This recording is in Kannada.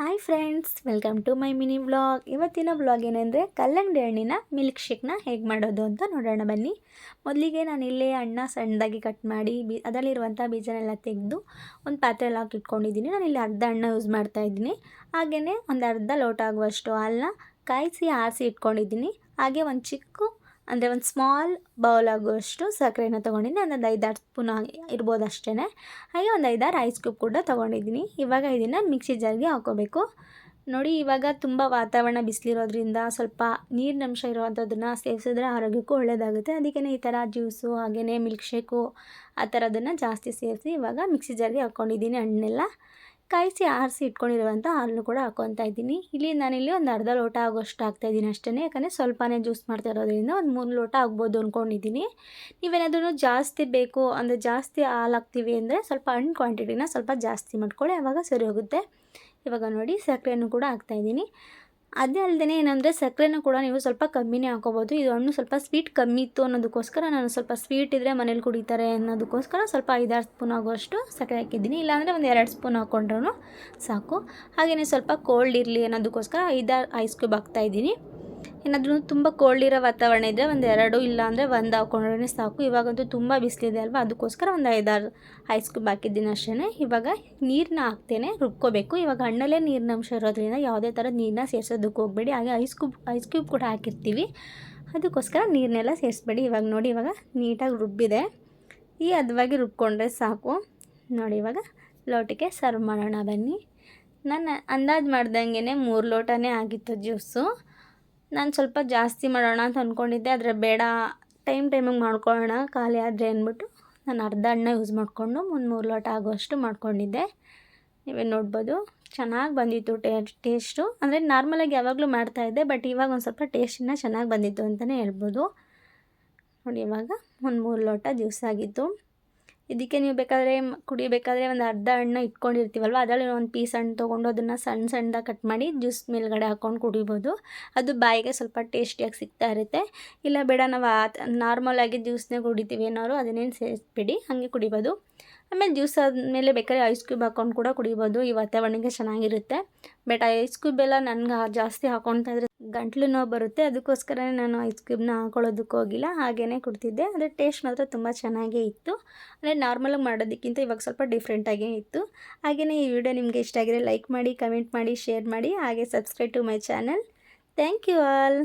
Hi friends welcome to my mini vlog ಇವತ್ತಿನ ವ್ಲಾಗ್ ಏನಂದರೆ ಕಲ್ಲಂಗಡಿ ಹಣ್ಣಿನ ಮಿಲ್ಕ್ ಶೇಕ್ನ ಹೇಗೆ ಮಾಡೋದು ಅಂತ ನೋಡೋಣ ಬನ್ನಿ. ಮೊದಲಿಗೆ ನಾನು ಇಲ್ಲೇ ಹಣ್ಣ ಸಣ್ಣದಾಗಿ ಕಟ್ ಮಾಡಿ ಬಿ ಅದರಲ್ಲಿರುವಂಥ ಬೀಜನೆಲ್ಲ ತೆಗೆದು ಒಂದು ಪಾತ್ರೆಯಲ್ಲಿ ಹಾಕಿ ಇಟ್ಕೊಂಡಿದ್ದೀನಿ ನಾನು ಇಲ್ಲಿ ಅರ್ಧ ಹಣ್ಣ ಯೂಸ್ ಮಾಡ್ತಾ ಇದ್ದೀನಿ. ಹಾಗೆಯೇ ಒಂದು ಅರ್ಧ ಲೋಟ ಆಗುವಷ್ಟು ಹಾಲನ್ನ ಕಾಯಿಸಿ ಆರಿಸಿ ಇಟ್ಕೊಂಡಿದ್ದೀನಿ. ಹಾಗೆ ಒಂದು ಚಿಕ್ಕ ಅಂದರೆ ಒಂದು ಸ್ಮಾಲ್ ಬೌಲ್ ಆಗುವಷ್ಟು ಸಕ್ಕರೆನ ತೊಗೊಂಡಿದ್ದೀನಿ ಒಂದೊಂದು ಐದಾರು ಸ್ಪೂನ್ ಇರ್ಬೋದು ಅಷ್ಟೇ ಹಾಗೆ ಒಂದು ಐದಾರು ಐಸ್ ಕ್ಯೂಬ್ ಕೂಡ ತೊಗೊಂಡಿದ್ದೀನಿ ಇವಾಗ ಇದನ್ನು ಮಿಕ್ಸಿ ಜಾರ್ಗೆ ಹಾಕೋಬೇಕು. ನೋಡಿ, ಇವಾಗ ತುಂಬ ವಾತಾವರಣ ಬಿಸಿಲಿರೋದ್ರಿಂದ ಸ್ವಲ್ಪ ನೀರಿನಂಶ ಇರುವಂಥದ್ದನ್ನು ಸೇವಿಸಿದ್ರೆ ಆರೋಗ್ಯಕ್ಕೂ ಒಳ್ಳೆಯದಾಗುತ್ತೆ ಅದಕ್ಕೆ ಈ ಥರ ಜ್ಯೂಸು ಹಾಗೆಯೇ ಮಿಲ್ಕ್ ಶೇಕು ಆ ಥರದನ್ನು ಜಾಸ್ತಿ ಸೇರಿಸಿ ಇವಾಗ ಮಿಕ್ಸಿ ಜಾರ್ಗೆ ಹಾಕ್ಕೊಂಡಿದ್ದೀನಿ ಹಣ್ಣೆಲ್ಲ. ಕಾಯಿಸಿ ಆರಿಸಿ ಇಟ್ಕೊಂಡಿರುವಂಥ ಹಾಲನ್ನು ಕೂಡ ಹಾಕೊತಾ ಇದ್ದೀನಿ. ಇಲ್ಲಿ ನಾನಿಲ್ಲಿ ಒಂದು ಅರ್ಧ ಲೋಟ ಆಗೋಷ್ಟು ಇದ್ದೀನಿ ಅಷ್ಟೇ ಯಾಕಂದರೆ ಸ್ವಲ್ಪನೇ ಜ್ಯೂಸ್ ಮಾಡ್ತಾ ಇರೋದ್ರಿಂದ ಒಂದು ಮೂರು ಲೋಟ ಆಗ್ಬೋದು ಅಂದ್ಕೊಂಡಿದ್ದೀನಿ ನೀವೇನಾದ್ರೂ ಜಾಸ್ತಿ ಬೇಕು ಅಂದರೆ ಜಾಸ್ತಿ ಹಾಲು ಹಾಕ್ತೀವಿ ಅಂದರೆ ಸ್ವಲ್ಪ ಹಣ್ಣು ಕ್ವಾಂಟಿಟಿನ ಸ್ವಲ್ಪ ಜಾಸ್ತಿ ಮಾಡ್ಕೊಳ್ಳಿ. ಆವಾಗ ಸರಿ ಹೋಗುತ್ತೆ. ಇವಾಗ ನೋಡಿ ಸಕ್ಕರೆಯನ್ನು ಕೂಡ ಹಾಕ್ತಾಯಿದ್ದೀನಿ ಅದೇ ಅಲ್ಲದೆ ಏನಂದರೆ ಸಕ್ಕರೆನೂ ಕೂಡ ನೀವು ಸ್ವಲ್ಪ ಕಮ್ಮಿನೇ ಹಾಕೋಬೋದು. ಇದು ಹಣ್ಣು ಸ್ವಲ್ಪ ಸ್ವೀಟ್ ಕಮ್ಮಿ ಇತ್ತು ಅನ್ನೋದಕ್ಕೋಸ್ಕರ ನಾನು ಸ್ವಲ್ಪ ಸ್ವೀಟ್ ಇದ್ದರೆ ಮನೇಲಿ ಕುಡಿತಾರೆ ಅನ್ನೋದಕ್ಕೋಸ್ಕರ ಸ್ವಲ್ಪ ಐದಾರು ಸ್ಪೂನ್ ಆಗೋಷ್ಟು ಸಕ್ಕರೆ ಹಾಕಿದ್ದೀನಿ. ಇಲ್ಲಾಂದರೆ ಒಂದು ಎರಡು ಸ್ಪೂನ್ ಹಾಕ್ಕೊಂಡ್ರೂ ಸಾಕು. ಹಾಗೆಯೇ ಸ್ವಲ್ಪ ಕೋಲ್ಡ್ ಇರಲಿ ಅನ್ನೋದಕ್ಕೋಸ್ಕರ ಐದಾರು ಐಸ್ ಕ್ಯೂಬ್ ಹಾಕ್ತಾಯಿದ್ದೀನಿ ಏನಾದರೂ ತುಂಬ ಕೋಲ್ಡ್ ಇರೋ ವಾತಾವರಣ ಇದ್ದರೆ ಒಂದು ಎರಡು ಇಲ್ಲ ಅಂದರೆ ಒಂದು ಹಾಕೊಂಡ್ರೆ ಸಾಕು. ಇವಾಗಂತೂ ತುಂಬ ಬಿಸಿಲಿದೆ ಅಲ್ವಾ? ಅದಕ್ಕೋಸ್ಕರ ಒಂದು ಐದಾರು ಐಸ್ ಕ್ಯೂಬ್ ಹಾಕಿದ್ದೀನಿ ಅಷ್ಟೇ ಇವಾಗ ನೀರನ್ನ ಹಾಕ್ತೇನೆ, ರುಬ್ಕೋಬೇಕು. ಇವಾಗ ಹಣ್ಣಲ್ಲೇ ನೀರಿನ ಅಂಶ ಇರೋದ್ರಿಂದ ಯಾವುದೇ ಥರದ ನೀರನ್ನ ಸೇರಿಸೋದಕ್ಕೆ ಹೋಗಬೇಡಿ. ಹಾಗೆ ಐಸ್ ಕ್ಯೂಬ್ ಐಸ್ ಕ್ಯೂಬ್ ಕೂಡ ಹಾಕಿರ್ತೀವಿ. ಅದಕ್ಕೋಸ್ಕರ ನೀರನ್ನೆಲ್ಲ ಸೇರಿಸ್ಬೇಡಿ. ಇವಾಗ ನೋಡಿ, ಇವಾಗ ನೀಟಾಗಿ ರುಬ್ಬಿದೆ. ಈ ಹದವಾಗಿ ರುಬ್ಕೊಂಡ್ರೆ ಸಾಕು. ನೋಡಿ, ಇವಾಗ ಲೋಟಕ್ಕೆ ಸರ್ವ್ ಮಾಡೋಣ ಬನ್ನಿ. ನಾನು ಅಂದಾಜು ಮಾಡ್ದಂಗೆ ಮೂರು ಲೋಟನೇ ಆಗಿತ್ತು ಜ್ಯೂಸು. ನಾನು ಸ್ವಲ್ಪ ಜಾಸ್ತಿ ಮಾಡೋಣ ಅಂತ ಅಂದ್ಕೊಂಡಿದ್ದೆ ಆದರೆ ಬೇಡ. ಟೈಮ್ ಟೈಮಿಗೆ ಮಾಡ್ಕೊಳ್ಳೋಣ, ಖಾಲಿ ಆದರೆ ಅಂದ್ಬಿಟ್ಟು ನಾನು ಅರ್ಧ ಅಣ್ಣ ಯೂಸ್ ಮಾಡಿಕೊಂಡು ಒಂದು ಮೂರು ಲೋಟ ಆಗುವಷ್ಟು ಮಾಡ್ಕೊಂಡಿದ್ದೆ. ನೀವೇ ನೋಡ್ಬೋದು. ಚೆನ್ನಾಗಿ ಬಂದಿತ್ತು ಟೇ ಟೇಸ್ಟು ಅಂದರೆ ನಾರ್ಮಲಾಗಿ ಯಾವಾಗಲೂ ಮಾಡ್ತಾಯಿದ್ದೆ ಬಟ್ ಇವಾಗ ಒಂದು ಸ್ವಲ್ಪ ಟೇಸ್ಟಿನ ಚೆನ್ನಾಗಿ ಬಂದಿತ್ತು ಅಂತಲೇ ಹೇಳ್ಬೋದು. ನೋಡಿ ಇವಾಗ ಒಂದು ಮೂರು ಲೋಟ ಜ್ಯೂಸ್ ಆಗಿತ್ತು. ಇದಕ್ಕೆ ನೀವು ಬೇಕಾದರೆ ಕುಡಿಬೇಕಾದ್ರೆ ಒಂದು ಅರ್ಧ ಹಣ್ಣು ಇಟ್ಕೊಂಡಿರ್ತೀವಲ್ವ? ಅದರಲ್ಲಿ ಒಂದು ಪೀಸ್ ಹಣ್ಣು ತೊಗೊಂಡು ಅದನ್ನು ಸಣ್ಣ ಸಣ್ಣದಾಗಿ ಕಟ್ ಮಾಡಿ ಜ್ಯೂಸ್ ಮೇಲ್ಗಡೆ ಹಾಕ್ಕೊಂಡು ಕುಡಿಬೋದು. ಅದು ಬಾಯಿಗೆ ಸ್ವಲ್ಪ ಟೇಸ್ಟಿಯಾಗಿ ಸಿಗ್ತಾ ಇರುತ್ತೆ. ಇಲ್ಲ ಬೇಡ, ನಾವು ನಾರ್ಮಲಾಗಿ ಜ್ಯೂಸ್ನೇ ಕುಡಿತೀವಿ ಅನ್ನೋರು ಅದನ್ನೇನು ಸೇರಿಸ್ಬಿಡಿ, ಹಾಗೆ ಕುಡಿಬೋದು. ಆಮೇಲೆ ಜ್ಯೂಸ್ ಆದಮೇಲೆ ಬೇಕಾದ್ರೆ ಐಸ್ ಕ್ಯೂಬ್ ಹಾಕ್ಕೊಂಡು ಕೂಡ ಕುಡಿಬೋದು. ಈ ವಾತಾವರಣಕ್ಕೆ ಚೆನ್ನಾಗಿರುತ್ತೆ. ಬಟ್ ಐಸ್ ಕ್ಯೂಬ್ ಎಲ್ಲ ನನಗೆ ಜಾಸ್ತಿ ಹಾಕ್ಕೊಳ್ತಾ ಇದ್ರೆ ಗಂಟ್ಲು ನೋವು ಬರುತ್ತೆ. ಅದಕ್ಕೋಸ್ಕರನೇ ನಾನು ಐಸ್ ಕ್ಯೂಬ್ನ ಹಾಕೊಳ್ಳೋದಕ್ಕೆ ಹೋಗಿಲ್ಲ. ಹಾಗೇ ಕುಡ್ತಿದ್ದೆ. ಆದರೆ ಟೇಸ್ಟ್ ಮಾತ್ರ ತುಂಬ ಚೆನ್ನಾಗೇ ಇತ್ತು. ಅಂದರೆ ನಾರ್ಮಲಾಗಿ ಮಾಡೋದಕ್ಕಿಂತ ಇವಾಗ ಸ್ವಲ್ಪ ಡಿಫ್ರೆಂಟಾಗೇ ಇತ್ತು. ಹಾಗೆಯೇ ಈ ವಿಡಿಯೋ ನಿಮಗೆ ಇಷ್ಟ ಆಗಿದೆ ಲೈಕ್ ಮಾಡಿ ಕಮೆಂಟ್ ಮಾಡಿ ಶೇರ್ ಮಾಡಿ. ಹಾಗೆ subscribe to my channel thank you all